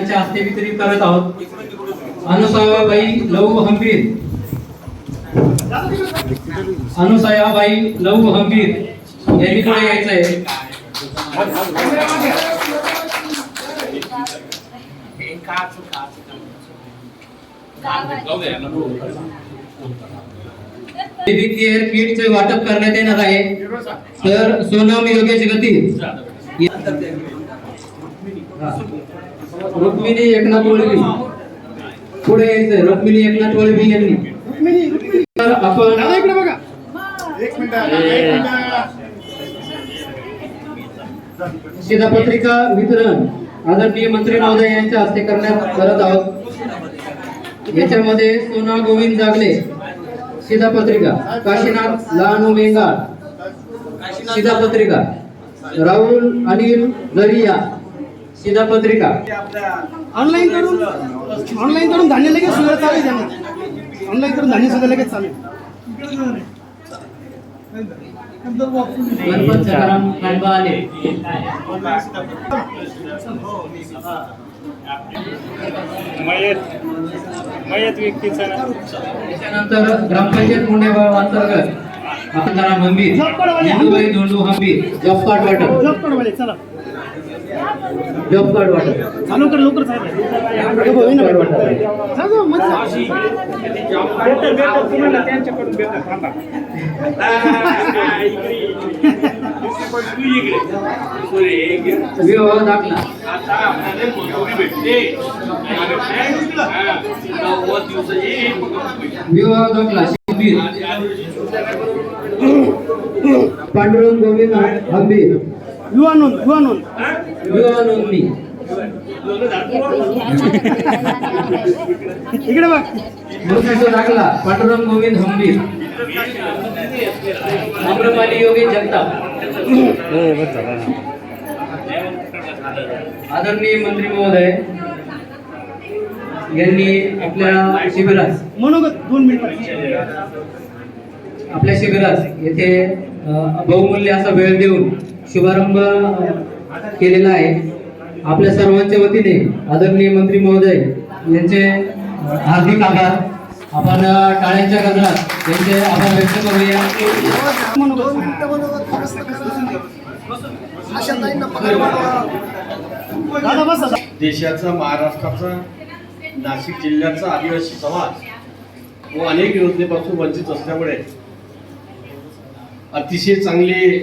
यांच्या हस्ते वितरित करत आहोत. अनुसयाबाई लहू हंबीर. अनुसयाबाई लहू हंबीर यांनी पुढे यायचंय. केअर किटचे वाटप करण्यात येणार आहे. तर सोनम योगेश गती. रुक्मिणी एकनाथ वळवी. पुढे यायचंय. रुक्मिणी एकनाथ वळवी यांनी. तर आपण बघा. एक मिनिट एक मिनिट. शिधापत्रिका वितरण. आदरणीय मंत्री महोदय यांच्या हस्ते करण्यात करत आहोत. याच्यामध्ये सोना गोविंद जागले. शिधापत्रिका काशीनाथ लहानू मेंगाळ. शिधापत्रिका राहुल अनिल जरिया शिधापत्रिका ऑनलाईन करून ऑनलाईन करून धान्य लगेच सुद्धा चालेल त्यांना. ऑनलाईन करून धान्य सुद्धा लगेच चालेल गणपत सकाराम खांबा आले. मयत मयत व्यक्तीचा त्याच्यानंतर ग्रामपंचायत अंतर्गत. आकांतराम हंबीर इंदुबाई धोंडू हंबीर जॉब कार्ड वाटप जॉब कार्ड वाले चला। जॉब कार्ड वाटप चालू कर लवकर साहेब। हे होईना बघ. जा, जा, मत जा. भेटल भेटल तुम्हाला त्यांच्याकडून भेटल थांबा विवाह दाखला विवाह दाखला शिबीर पांडुरंग गोविंद हंबीर युवा नोंद युवा नोंद. विवाह नोंदणी इकडे बघ. मृत्यूचा दाखला पांडुरंग गोविंद हंबीर आम्रपाली योगी जगताप. आदरणीय मंत्री महोदय यांनी आपल्या शिबिरास मनोगत दोन मिनिट. आपल्या शिबिरास येथे बहुमूल्य असा वेळ देऊन शुभारंभ केलेला आहे. आपल्या सर्वांच्या वतीने आदरणीय मंत्री महोदय यांचे हार्दिक आभार. आपण टाळ्यांच्या गजरात यांचे आभार व्यक्त करूया. देशाचा महाराष्ट्राचा नाशिक जिल्ह्याचा आदिवासी समाज व अनेक योजनेपासून वंचित असल्यामुळे अतिशय चांगली